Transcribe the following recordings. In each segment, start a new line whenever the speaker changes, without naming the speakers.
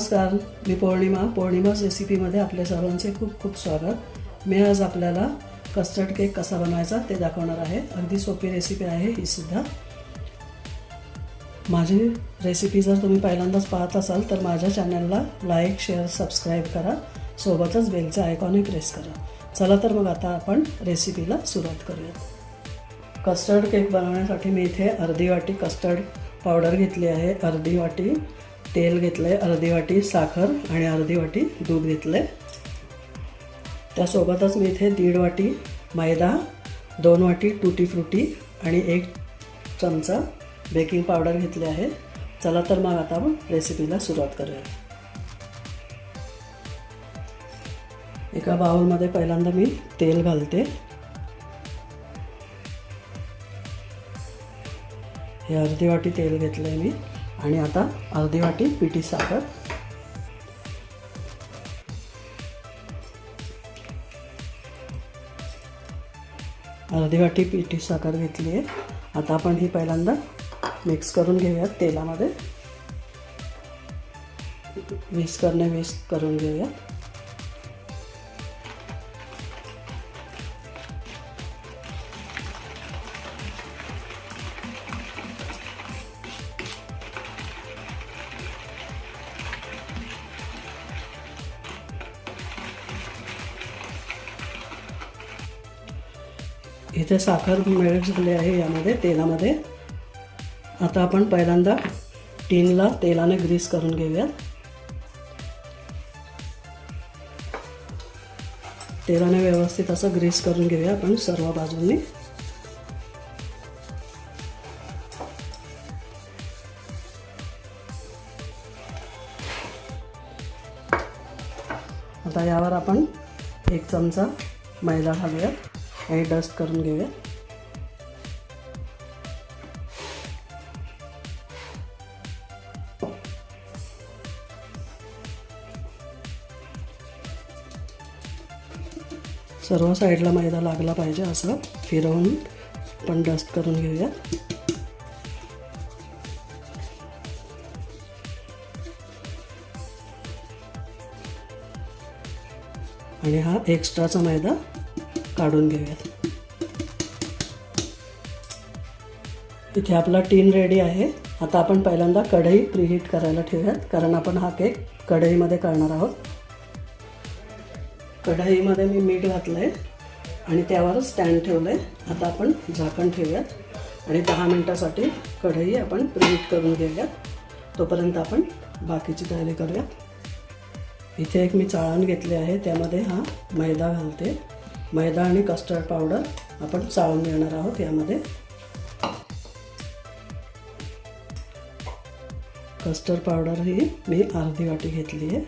नमस्कार. मी पौर्णिमा पौर्णिमाच रेसिपीमध्ये आपल्या सर्वांचे खूप खूप स्वागत. मी आज आपल्याला कस्टर्ड केक कसा बनवायचा ते दाखवणार आहे. अगदी सोपी रेसिपी आहे ही सुद्धा. माझी रेसिपी जर तुम्ही पहिल्यांदाच पाहत असाल तर माझ्या चॅनलला लाईक शेअर सबस्क्राईब करा. सोबतच बेलचं आयकॉनही प्रेस करा. चला तर मग आता आपण रेसिपीला सुरुवात करूयात. कस्टर्ड केक बनवण्यासाठी मी इथे अर्धी वाटी कस्टर्ड पावडर घेतली आहे. अर्धी वाटी तेल घेतलं आहे अर्धी वाटी साखर आणि अर्धी वाटी दूध घेतलं आहे त्यासोबतच मी इथे दीड वाटी मैदा दोन वाटी टुटी फ्रुटी आणि एक चमचा बेकिंग पावडर घेतली आहे. चला तर मग आता आपण रेसिपीला सुरुवात करूया. एका बाउलमध्ये पहिल्यांदा मी तेल घालते. हे अर्धी वाटी तेल घेतलं आहे मी. आणि आता अर्धी वाटी पिठी साखर. अर्धी वाटी पिठी साखर घेतली आहे. आता आपण ही पहिल्यांदा मिक्स करून घेऊयात तेलामध्ये. वीस करणे वीस करून घेऊयात. इथे साखर मेल्ट झाले आहे यामध्ये तेलामध्ये. आता आपण पहिल्यांदा टीनला तेलाने ग्रीस करून घेऊयात. तेलाने व्यवस्थित असं ग्रीस करून घेऊया आपण सर्व बाजूंनी. आता यावर आपण एक चमचा मैदा घालूयात. हे डस्ट करून घेऊया. सर्व साईडला मैदा लागला पाहिजे असं फिरवून पण डस्ट करून घेऊया. आणि हा एक्स्ट्राचा मैदा काढून घेऊयात. इथे आपला टीन रेडी आहे. आता आपण पहिल्यांदा कढई प्रीहीट करायला ठेवूयात कारण आपण हा केक कढईमध्ये करणार आहोत. कढईमध्ये मी मीठ घातलं आहे आणि त्यावर स्टँड ठेवलं आहे आता आपण झाकण ठेवूयात आणि दहा मिनटासाठी कढई आपण प्रीहीट करून घेऊयात. तोपर्यंत आपण बाकीची तयारी करूयात. इथे एक मी चाळण घेतले आहे त्यामध्ये हा मैदा घालते. मैदा आणि कस्टर्ड पावडर आपण चाळून घेणार आहोत यामध्ये. कस्टर्ड पावडर ही मी अर्धी वाटी घेतली आहे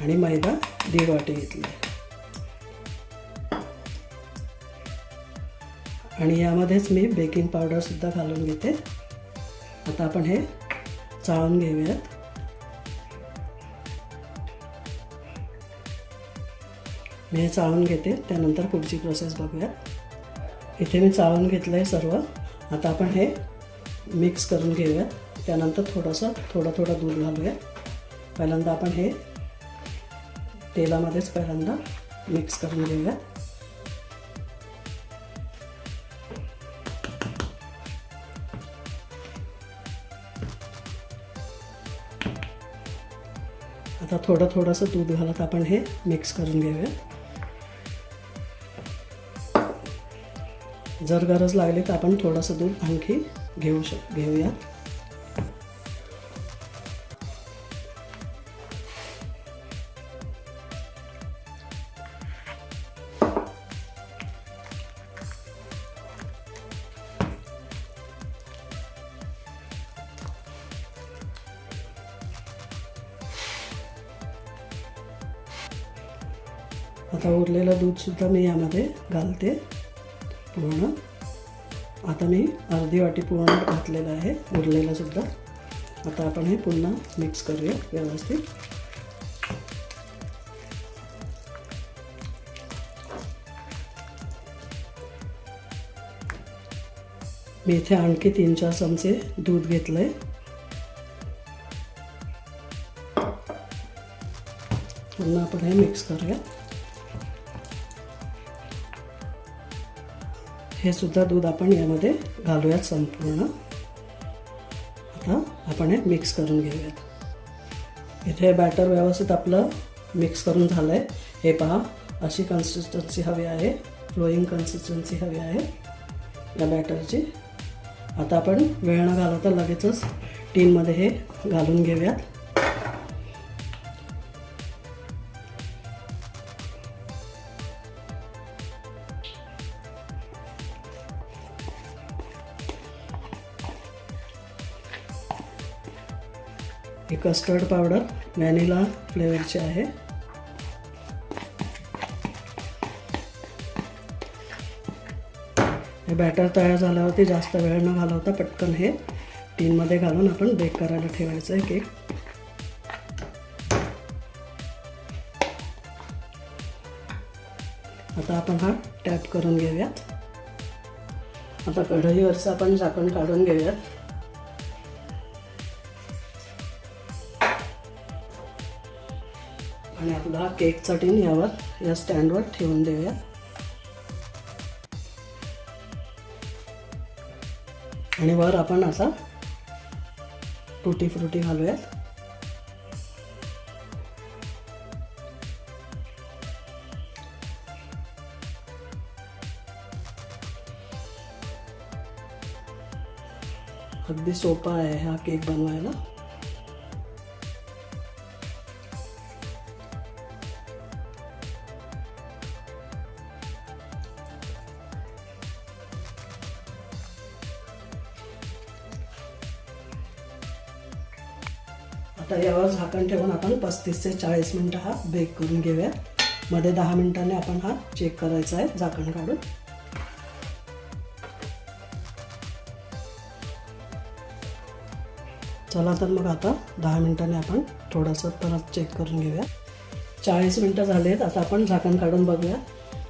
आणि मैदा दीड वाटी घेतली आहे. आणि यामध्येच मी बेकिंग पावडरसुद्धा घालून घेते. आता आपण हे चाळून घेऊयात. मी हे चाळून घेते. त्यानंतर पुढची प्रोसेस बघूयात. इथे मी चाळून घेतलं आहे सर्व. आता आपण हे मिक्स करून घेऊयात. त्यानंतर थोडंसं थोडं थोडं दूध घालूया पहिल्यांदा आपण हे तेलामध्येच पहिल्यांदा मिक्स करून घेऊयात. आता थोडं थोडंसं दूध घालत आपण हे मिक्स करून घेऊयात. जर गरज लागली तर आपण थोडंसं दूध आणखी घेऊ शक घेऊयात आता उरलेलं दूधसुद्धा मी यामध्ये घालते. पूर्ण. आता मी अर्धी वाटी पूर्ण घातलेलं आहे सुद्धा. आता आपण हे पुन्हा मिक्स करूया व्यवस्थित. मी इथे आणखी तीन चार चमचे दूध घेतलं पुन्हा आपण हे मिक्स करूया. हे सुद्धा दूध आपण यामध्ये घालूयात संपूर्ण. आता आपण हे मिक्स करून घेऊयात. इथे बॅटर व्यवस्थित आपलं मिक्स करून झालं आहे हे पहा अशी कन्सिस्टन्सी हवी आहे. फ्लोईंग कन्सिस्टन्सी हवी आहे. या बॅटरची आता आपण वेळ न घालवता लगेचच टीनमध्ये हे घालून घेऊयात. ही कस्टर्ड पावडर व्हॅनिला फ्लेवरची आहे. हे बॅटर तयार झाल्यावरती जास्त वेळ न घालवता पटकन हे टीनमध्ये घालून आपण बेक करायला ठेवायचं आहे केक आता आपण हा टॅप करून घेऊयात. आता कढईवरचं आपण झाकण काढून घेऊयात. आणि आपला केकचा टीन यावर या स्टँडवर ठेवून देऊया. आणि वर आपण असा टुटी फ्रुटी घालूयात. अगदी सोपा आहे हा केक बनवायला. आता यावर झाकण ठेवून आपण पस्तीस ते चाळीस मिनटं हा बेक करून घेऊयात मध्ये दहा मिनिटांनी आपण हा चेक करायचा आहे झाकण काढून. चला तर मग आता दहा मिनिटांनी आपण थोडंसं परत चेक करून घेऊया. चाळीस मिनटं झालेत आता आपण झाकण काढून बघूया.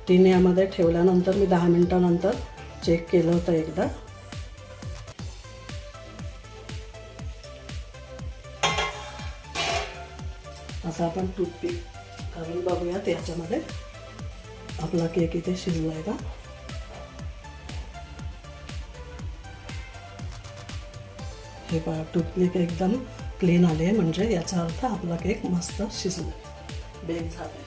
तीन यामध्ये ठेवल्यानंतर मी दहा मिनटानंतर चेक केलं होतं एकदा. आता आपण टूथपिक घालून बघूयात याच्यामध्ये. आपला केक इथे शिजला आहे का? हे पहा टूथपिक एकदम क्लीन आले म्हणजे याचा अर्थ आपला केक मस्त शिजला बेक झाला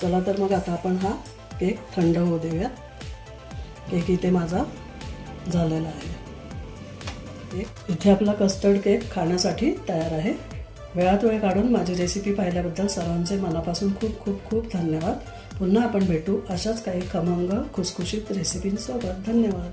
चला तर मग आता आपण हा केक थंड होऊ देऊयात. केक इथे माझा झालेला आहे. इथे आपला कस्टर्ड केक खाण्यासाठी तयार आहे. वेळात वेळ काढून माझी रेसिपी पाहिल्याबद्दल सर्वांचे मनापासून खूप खूप खूप धन्यवाद. पुन्हा आपण भेटू अशाच काही खमंग खुसखुशीत रेसिपींसोबत धन्यवाद.